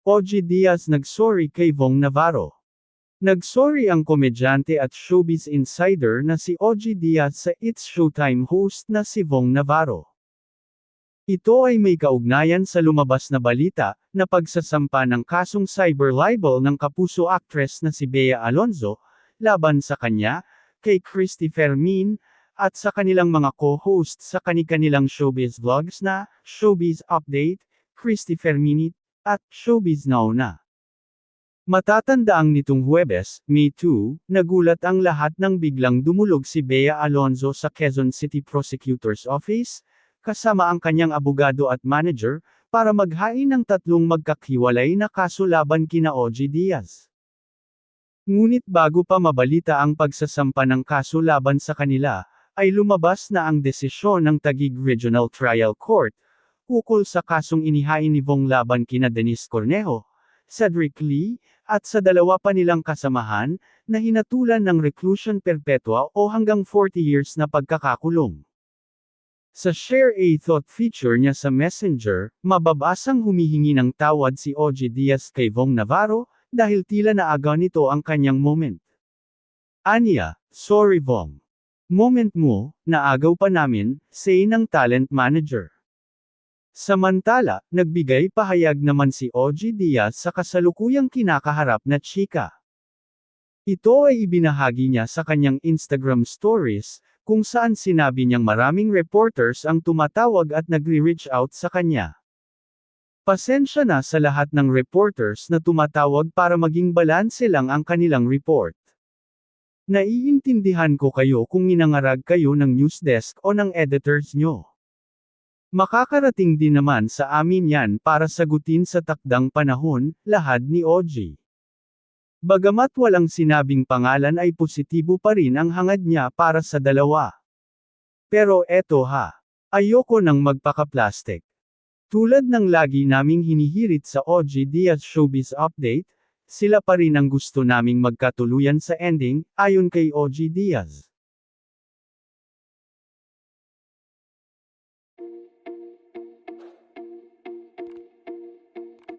OG Diaz nagsorry kay Vong Navarro. Nagsorry ang komedyante at showbiz insider na si OG Diaz sa It's Showtime host na si Vong Navarro. Ito ay may kaugnayan sa lumabas na balita, na pagsasampa ng kasong cyber libel ng kapuso actress na si Bea Alonzo, laban sa kanya, kay Christy Fermin, at sa kanilang mga co-host sa kani-kanilang showbiz vlogs na, Showbiz Update, Christy Fermini, at Showbiz Now na. Matatandaang nitong Huwebes, May 2, nagulat ang lahat nang biglang dumulog si Bea Alonzo sa Quezon City Prosecutor's Office, kasama ang kanyang abogado at manager, para maghain ng tatlong magkakiwalay na kaso laban kina OG Diaz. Ngunit bago pa mabalita ang pagsasampa ng kaso laban sa kanila, ay lumabas na ang desisyon ng Taguig Regional Trial Court, ukol sa kasong inihain ni Vong laban kina Denise Cornejo, Cedric Lee, at sa dalawa pa nilang kasamahan, na hinatulan ng reclusion perpetua o hanggang 40 years na pagkakakulong. Sa Share a Thought feature niya sa Messenger, mababasang humihingi ng tawad si OG Diaz kay Vong Navarro, dahil tila naaga nito ang kanyang moment. Anya, sorry Vong. Moment mo, naagaw pa namin, say ng talent manager. Samantala, nagbigay pahayag naman si OG Diaz sa kasalukuyang kinakaharap na chika. Ito ay ibinahagi niya sa kanyang Instagram stories, kung saan sinabi niyang maraming reporters ang tumatawag at nagre-reach out sa kanya. Pasensya na sa lahat ng reporters na tumatawag para maging balanse lang ang kanilang report. Naiintindihan ko kayo kung inangarag kayo ng news desk o ng editors nyo. Makakarating din naman sa amin yan para sagutin sa takdang panahon, lahad ni OG. Bagamat walang sinabing pangalan ay positibo pa rin ang hangad niya para sa dalawa. Pero eto ha. Ayoko nang magpaka-plastic. Tulad ng lagi naming hinihirit sa OG Diaz Showbiz Update, sila pa rin ang gusto naming magkatuluyan sa ending, ayon kay OG Diaz.